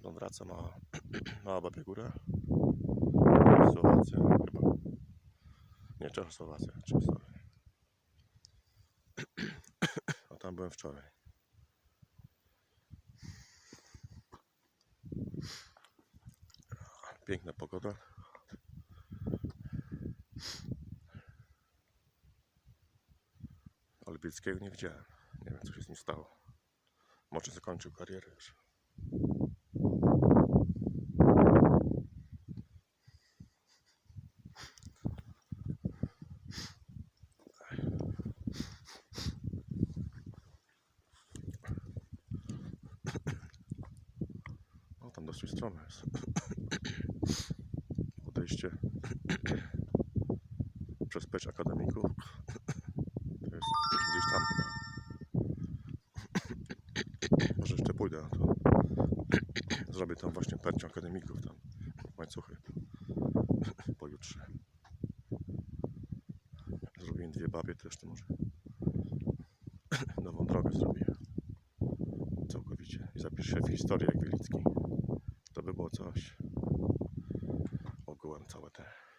Stamtąd wraca mała, mała babia góra. Słowacja chyba. Nie, Czechosłowacja, Czechosłowacja. A tam byłem wczoraj. Piękna pogoda. Ale nie widziałem. Nie wiem, co się z nim stało. Może zakończył karierę już. Tam dosyć strome jest. Podejście przez pecz akademików. To jest gdzieś tam. Może jeszcze pójdę to. Zrobię tam właśnie percią akademików tam. Łańcuchy. Pojutrze. Zrobiłem dwie babie też to może. Nową drogę zrobię. Całkowicie. I zapiszę w historię jak Wielicki. i'll go on top of there.